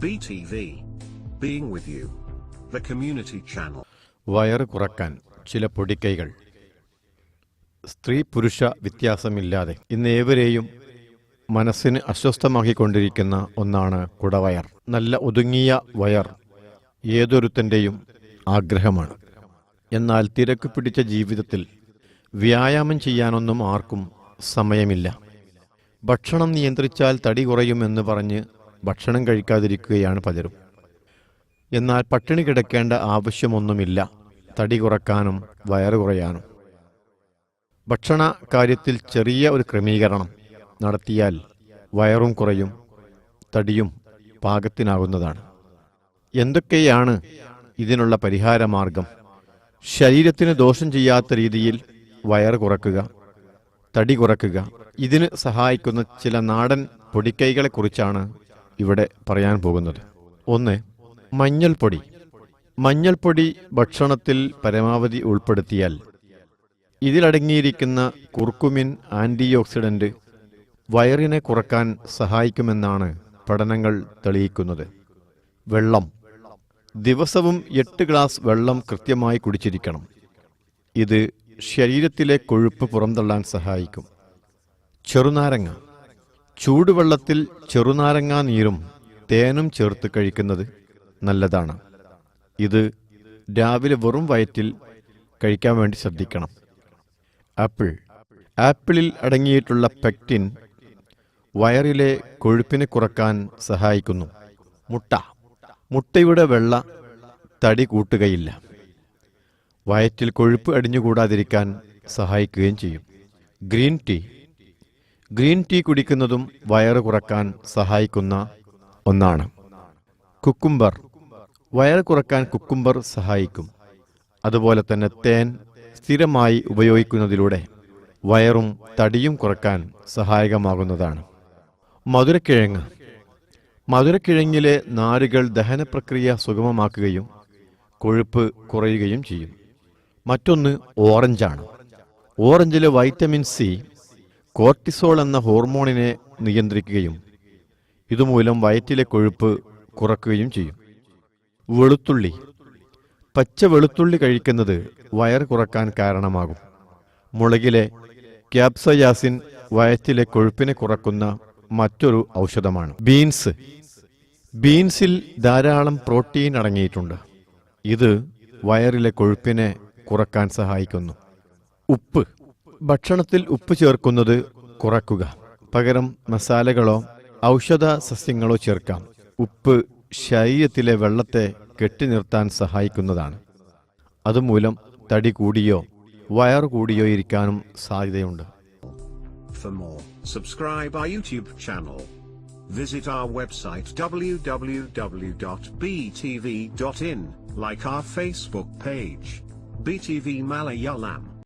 BTV. Being with you. The community channel. വയറ് കുറയ്ക്കാൻ ചില പൊടിക്കൈകൾ സ്ത്രീ പുരുഷ വ്യത്യാസമില്ലാതെ ഇന്ന് ഏവരെയും മനസ്സിന് അസ്വസ്ഥമാക്കിക്കൊണ്ടിരിക്കുന്ന ഒന്നാണ് കുടവയർ നല്ല ഒതുങ്ങിയ വയർ ഏതൊരുത്തന്റെയും ആഗ്രഹമാണ് എന്നാൽ തിരക്ക് പിടിച്ച ജീവിതത്തിൽ വ്യായാമം ചെയ്യാനൊന്നും ആർക്കും സമയമില്ല ഭക്ഷണം നിയന്ത്രിച്ചാൽ തടി കുറയുമെന്ന് പറഞ്ഞ് ഭക്ഷണം കഴിക്കാതിരിക്കുകയാണ് പലരും. എന്നാൽ പട്ടിണി കിടക്കേണ്ട ആവശ്യമൊന്നുമില്ല. തടി കുറക്കാനും വയറ് കുറയാനും. ഭക്ഷണ കാര്യത്തിൽ ചെറിയ ഒരു ക്രമീകരണം നടത്തിയാൽ വയറും കുറയും തടിയും പാകത്തിനാകുന്നതാണ്. എന്തൊക്കെയാണ് ഇതിനുള്ള പരിഹാരമാർഗം? ശരീരത്തിന് ദോഷം ചെയ്യാത്ത രീതിയിൽ വയറ് കുറക്കുക തടി കുറക്കുക ഇതിന് സഹായിക്കുന്ന ചില നാടൻ പൊടിക്കൈകളെക്കുറിച്ചാണ് ഇവിടെ പറയാൻ പോകുന്നത്. ഒന്ന് മഞ്ഞൾപ്പൊടി. മഞ്ഞൾപ്പൊടി ഭക്ഷണത്തിൽ പരമാവധി ഉൾപ്പെടുത്തിയാൽ ഇതിലടങ്ങിയിരിക്കുന്ന കുർക്കുമിൻ ഓക്സിഡന്റ് വയറിനെ കുറയ്ക്കാൻ സഹായിക്കുമെന്നാണ് പഠനങ്ങൾ തെളിയിക്കുന്നത്. വെള്ളം. ദിവസവും എട്ട് ഗ്ലാസ് വെള്ളം കൃത്യമായി കുടിച്ചിരിക്കണം. ഇത് ശരീരത്തിലെ കൊഴുപ്പ് പുറന്തള്ളാൻ സഹായിക്കും. ചെറുനാരങ്ങ. ചൂടുവെള്ളത്തിൽ ചെറുനാരങ്ങാ നീരും തേനും ചേർത്ത് കഴിക്കുന്നത് നല്ലതാണ്. ഇത് രാവിലെ വെറും വയറ്റിൽ കഴിക്കാൻ വേണ്ടി ശ്രദ്ധിക്കണം. ആപ്പിൾ. ആപ്പിളിൽ അടങ്ങിയിട്ടുള്ള പെക്റ്റിൻ വയറിലെ കൊഴുപ്പിനെ കുറയ്ക്കാൻ സഹായിക്കുന്നു. മുട്ട. മുട്ടയുടെ വെള്ള തടി കൂട്ടുകയില്ല. വയറ്റിൽ കൊഴുപ്പ് അടിഞ്ഞുകൂടാതിരിക്കാൻ സഹായിക്കുകയും ചെയ്യും. Green tea. ഗ്രീൻ ടീ കുടിക്കുന്നതും വയറ് കുറയ്ക്കാൻ സഹായിക്കുന്ന ഒന്നാണ്. കുക്കുംബർ. വയറ് കുറയ്ക്കാൻ കുക്കുംബർ സഹായിക്കും. അതുപോലെ തന്നെ തേൻ സ്ഥിരമായി ഉപയോഗിക്കുന്നതിലൂടെ വയറും തടിയും കുറയ്ക്കാൻ സഹായകമാകുന്നതാണ്. മധുരക്കിഴങ്ങ്. മധുരക്കിഴങ്ങിലെ നാരുകൾ ദഹനപ്രക്രിയ സുഗമമാക്കുകയും കൊഴുപ്പ് കുറയുകയും ചെയ്യും. മറ്റൊന്ന് ഓറഞ്ചാണ്. ഓറഞ്ചിലെ വൈറ്റമിൻ സി കോർട്ടിസോൾ എന്ന ഹോർമോണിനെ നിയന്ത്രിക്കുകയും ഇതുമൂലം വയറ്റിലെ കൊഴുപ്പ് കുറക്കുകയും ചെയ്യും. വെളുത്തുള്ളി. പച്ച വെളുത്തുള്ളി കഴിക്കുന്നത് വയർ കുറയ്ക്കാൻ കാരണമാകും. മുളകിലെ ക്യാപ്സയാസിൻ വയറ്റിലെ കൊഴുപ്പിനെ കുറക്കുന്ന മറ്റൊരു ഔഷധമാണ്. ബീൻസ്. ബീൻസിൽ ധാരാളം പ്രോട്ടീൻ അടങ്ങിയിട്ടുണ്ട്. ഇത് വയറിലെ കൊഴുപ്പിനെ കുറയ്ക്കാൻ സഹായിക്കുന്നു. ഉപ്പ്. ഭക്ഷണത്തിൽ ഉപ്പ് ചേർക്കുന്നത് കുറക്കുക പകരം മസാലകളോ ഔഷധ സസ്യങ്ങളോ ചേർക്കാം ഉപ്പ് ശരീരത്തിലെ വെള്ളത്തെ കെട്ടിനിർത്താൻ സഹായിക്കുന്നതാണ് അതുമൂലം തടി കൂടിയോ വയർ കൂടിയോ ഇരിക്കാനും സാധ്യതയുണ്ട്. Visit our website www.btv.in, like our Facebook page. BTV Malayalam.